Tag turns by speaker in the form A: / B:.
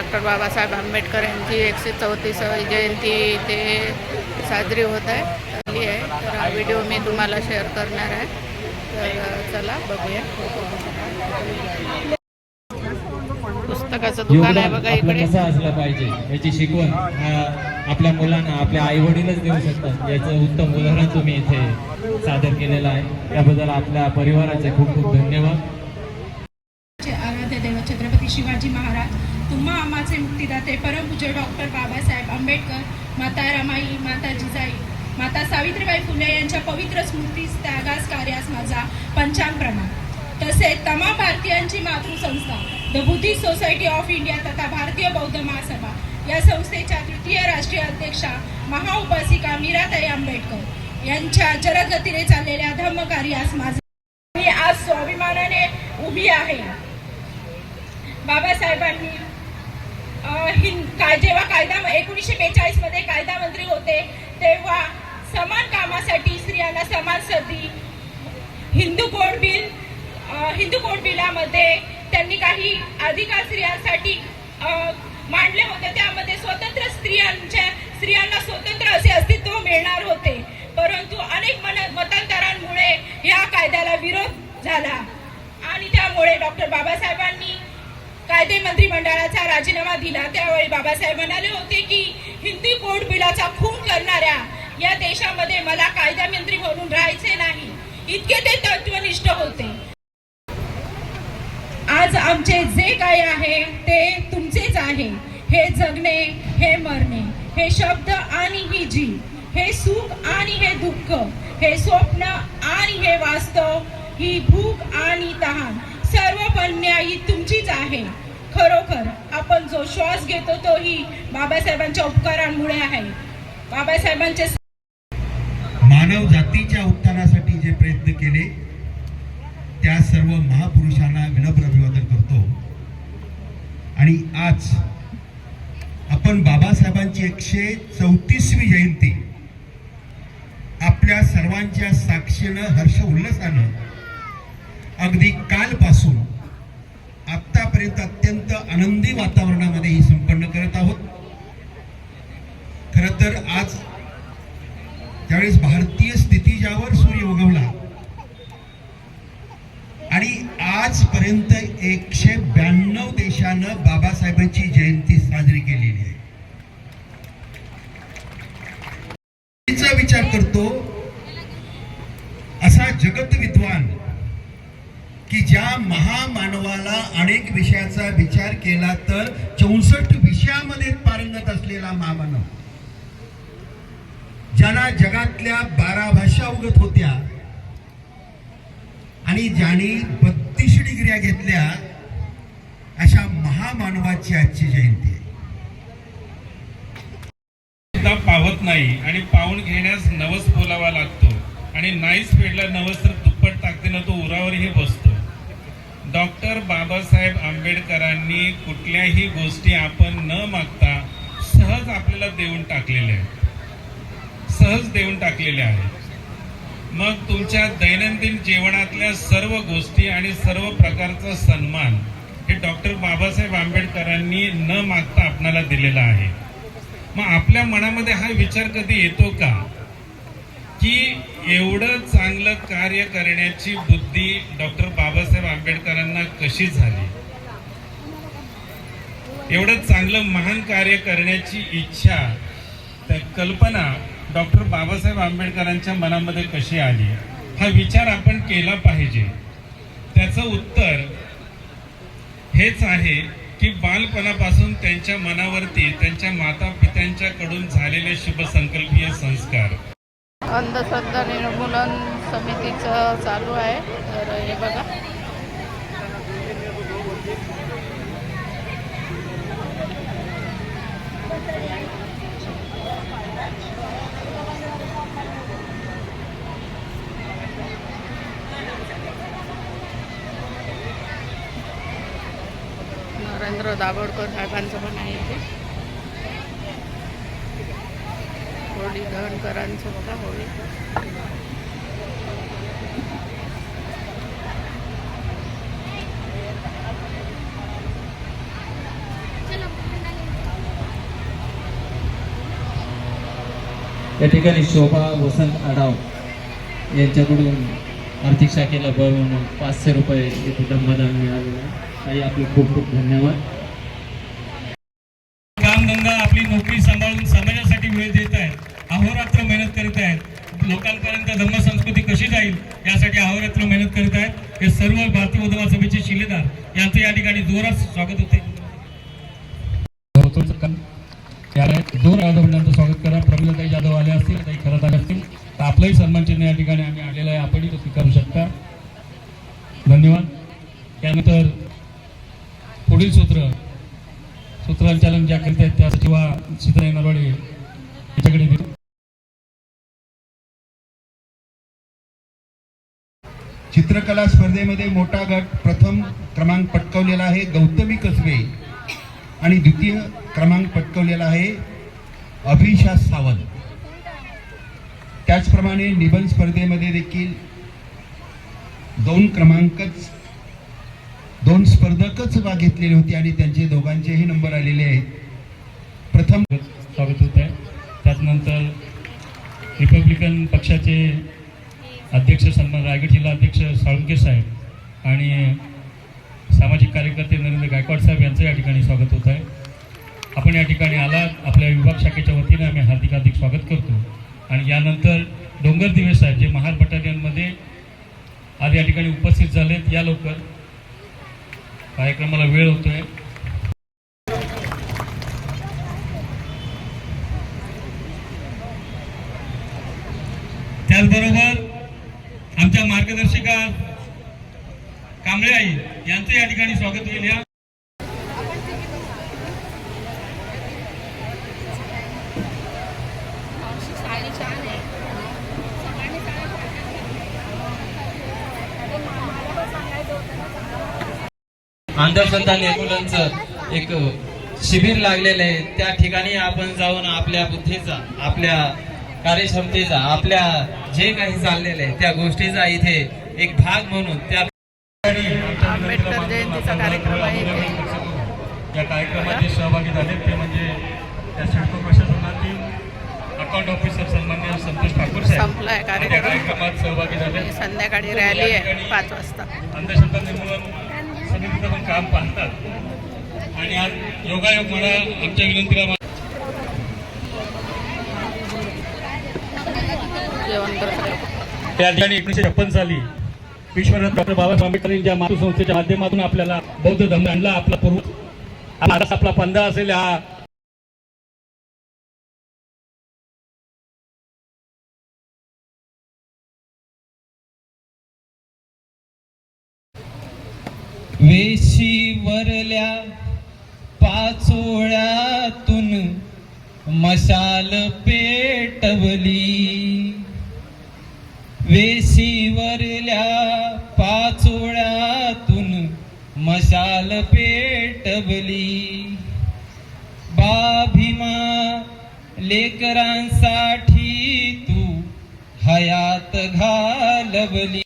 A: Doctor Babasaheb Ambedkar यांची एकशे चौतीसावी जयंती इथे साजरी होत आहे. झाली आहे. तर हा व्हिडिओ मी तुम्हाला शेअर करणार आहे. तर चला बघूया. पुस्तकाचं दुकान आहे
B: योगदान
A: बघा
B: आपलं
A: इकडे.
B: कसं असलं पाहिजे याची शिकवण हा आपल्या मुलांना आपल्या आई वडीलच देऊ शकतात. याचं उत्तम उदाहरण तुम्ही इथे सादर केलेलं आहे. त्याबद्दल आपल्या परिवाराचे खूप खूप धन्यवाद.
C: आराध्य दैवत छत्रपती शिवाजी महाराज. तुम्हा आम्हाचे मुक्तिदाते परमपूज्य डॉक्टर बाबासाहेब आंबेडकर माता रमाई माता जिजाई माता सावित्रीबाई फुले यांच्या पवित्र स्मृतीस त्यागास कार्यास माझा पंचांग प्रणाम. तसेच तमाम भारतीयांची मातृसंस्था the Buddhist Society of India तथा भारतीय बौद्ध महासभा या संस्थेच्या तृतीय राष्ट्रीय अध्यक्षा महाउपासिका मीराताई आंबेडकर यांच्या जलदगतीने चाललेल्या धम्मकार्यास माझा मी आज स्वाभिमानाने उभी आहे. बाबासाहेबांनी जेव्हा कायदा एकोणीसशे बेचाळीसमध्ये कायदा मंत्री होते तेव्हा समान कामासाठी स्त्रियांना समान संधी Hindu code bill Hindu code बिलामध्ये त्यांनी काही अधिकार स्त्रियांसाठी मांडले होते. त्यामध्ये स्वतंत्र स्त्रियांच्या स्त्रियांना स्वतंत्र असे अस्तित्व मिळणार होते. परंतु अनेक मन मतांतरांमुळे या कायद्याला विरोध झाला. आणि त्यामुळे डॉक्टर बाबासाहेबांनी कायदे मंत्रिमंडळाचा राजीनामा दिला. त्यावेळी बाबासाहेब म्हणाले होते की हिंदी कोड बिलाचा खून करणाऱ्या या देशामध्ये मला कायदा मंत्री म्हणून राहायचे नाही. इतके ते तत्वनिष्ठ होते. आज आमचे जे काय आहे ते तुमचेच आहे. हे जगणे हे मरणे हे शब्द आणि ही जीव हे सुख आणि हे दुःख हे स्वप्न आणि हे वास्तव ही भूक आणि तहान सर्व पण्या आहे. खरोखर आपण जो श्वास घेतो तोही बाबासाहेबांच्या उपकारांमुळे आहे. बाबासाहेबांचे
D: मानव जातीच्या उत्थानासाठी जे प्रयत्न केले त्या सर्व महापुरुषांना विनम्र अभिवादन करतो. आणि आज आपण बाबासाहेबांची एकशे चौतीसवी जयंती आपल्या सर्वांच्या साक्षीनं हर्ष उल्हासानं अगदी कालपासून आतापर्यंत अत्यंत आनंदी वातावरणामध्ये ही संपन्न करत आहोत. खरं तर आज त्यावेळेस भारतीय स्थिती ज्यावर सूर्य उगवला आणि आजपर्यंत एकशे ब्याण्णव देशानं बाबासाहेबांची जयंती साजरी केलेली आहे तिचा विचार करतो असा जगत विद्वान की ज्या महामानवाला अनेक विषयाचा विचार केला तर चौसष्ट विषयामध्ये पारंगत असलेला महामानव. ज्याला जगातल्या बारा भाषा उगत होत्या आणि ज्याने बत्तीस डिग्र्या घेतल्या अशा महामानवाची आजची जयंती
E: सुद्धा पावत नाही आणि पाहून घेण्यास नवस बोलावा लागतो. आणि नाहीच फेडला नवस तर दुप्पट ताकदीनं तो उरावरही बसतो. डॉक्टर बाबासाहेब आंबेडकरांनी कुठल्याही गोष्टी आपण न मागता सहज आपल्याला देऊन टाकलेल्या आहेत. सहज देऊन टाकलेल्या आहेत. मग तुमच्या दैनंदिन जीवनातल्या सर्व गोष्टी आणि सर्व प्रकारचा सन्मान हे डॉक्टर बाबासाहेब आंबेडकरांनी न मागता आपणाला दिलेला आहे. मग आपल्या मनामध्ये हा विचार कधी येतो का? की एवढं चांगलं कार्य करण्याची बुद्धी डॉक्टर बाबा कशी झाली. एवढं चांगलं महान कार्य करण्याची इच्छा त्या कल्पना डॉक्टर बाबासाहेब आंबेडकरांच्या मनामध्ये कशी आली? हा विचार आपण केला पाहिजे. त्याचं उत्तर हेच आहे की बालपणापासून त्यांच्या मनावरती त्यांच्या माता पित्यांच्याकडून झालेले शुभसंकल्पीय संस्कार.
A: अंधश्रद्धा निर्मूलन समितीचं चालू आहे. तर हे बघा. प्रसाद आवडकर साहेबांचं पण आहे इथे. होळी दहनकरांचं बघा होळी.
B: या ठिकाणी शोभा वसंत आडाव यांच्याकडून आर्थिक शाखेला बळ म्हणून पाचशे रुपये इथे दंभदान मिळालेलं आहे. आपले खूप खूप धन्यवाद.
F: अहोरात्र मेहनत करीत आहेत. लोकांपर्यंत धर्मसंस्कृती कशी जाईल यासाठी अहोरात्र मेहनत करीत आहेत. हे सर्व भारतीय उद्धवा सभेचे शिलेदार यांचं या ठिकाणी जोरात स्वागत होते. जोर आदवड्यांचं स्वागत करा. प्रवीणताई जाधव आले असतील काही खरत आले असतील. तर आपलंही सन्मान चिन्ह या ठिकाणी आम्ही आलेलं आहे. आपणही तो स्वीकारू शकता. धन्यवाद. त्यानंतर पुढील सूत्र सूत्रसंचालन ज्या करीत आहेत त्या सचिवा सीताराई नरवाडे याच्याकडे
D: चित्रकला स्पर्धेमध्ये मोठा गट प्रथम क्रमांक पटकवलेला आहे गौतमी कसबे. आणि द्वितीय क्रमांक पटकवलेला आहे अभिषा सावंत. त्याचप्रमाणे निबंध स्पर्धेमध्ये देखील दोन क्रमांकच दोन स्पर्धकच भाग घेतलेले होते आणि त्यांचे दोघांचेही नंबर आलेले आहेत. प्रथम
F: स्वागत होत आहे त्याचनंतर रिपब्लिकन पक्षाचे अध्यक्ष सन्मान रायगड जिल्हा अध्यक्ष साळुंके साहेब आणि सामाजिक कार्यकर्ते नरेंद्र गायकवाड साहेब यांचं या ठिकाणी स्वागत होत आहे. आपण या ठिकाणी आलात. आपल्या विभाग शाखेच्या वतीने आम्ही हार्दिक हार्दिक स्वागत करतो. आणि यानंतर डोंगर दिवे साहेब जे महार बटालियनमध्ये आज या ठिकाणी उपस्थित झालेत या लवकर. कार्यक्रमाला वेळ होतोय. कांबळे आई यांचं या ठिकाणी स्वागत होईल. या
B: निर्मूलनचं एक शिबिर लागलेलं आहे. त्या ठिकाणी आपण जाऊन आपल्या बुद्धीचा आपल्या कार्यक्षमतेचा आपल्या जे काही चाललेलं आहे त्या गोष्टीचा इथे एक भाग म्हणून त्या
A: जयंतीचा कार्यक्रम आहे.
F: या कार्यक्रमात जे सहभागी झाले. ते म्हणजे त्या सिडको प्रशासनातील अकाउंट ऑफिसर सन्मान्य संतोष ठाकूर साहेब.
A: संपलाय कार्यक्रम.
F: कार्यक्रमात सहभागी झाले.
A: आणि संध्याकाळी रॅली आहे पाच वाजता.
F: अंधश्रद्धा निर्मूलन समितीचं पण काम पाहतात. आणि आज योगायोग म्हणा आमच्या विनंतीला मा-
A: जेवण करतो.
F: त्या ठिकाणी एकोणीशे छप्पन साली विश्वनाथ डॉक्टर बाबासाहेब आंबेडकर यांच्या माध्यमातून आपल्याला बौद्ध धर्म आणला आपला पूर्व आपला पंधरा असेल हा.
B: वेशीवरल्या पाचोळ्यातून मशाल पेटवली. वेशीवरल्या पाचोळ्यातून मशाल पेटवली. बाभीमा लेकरांसाठी तू हयात घालवली.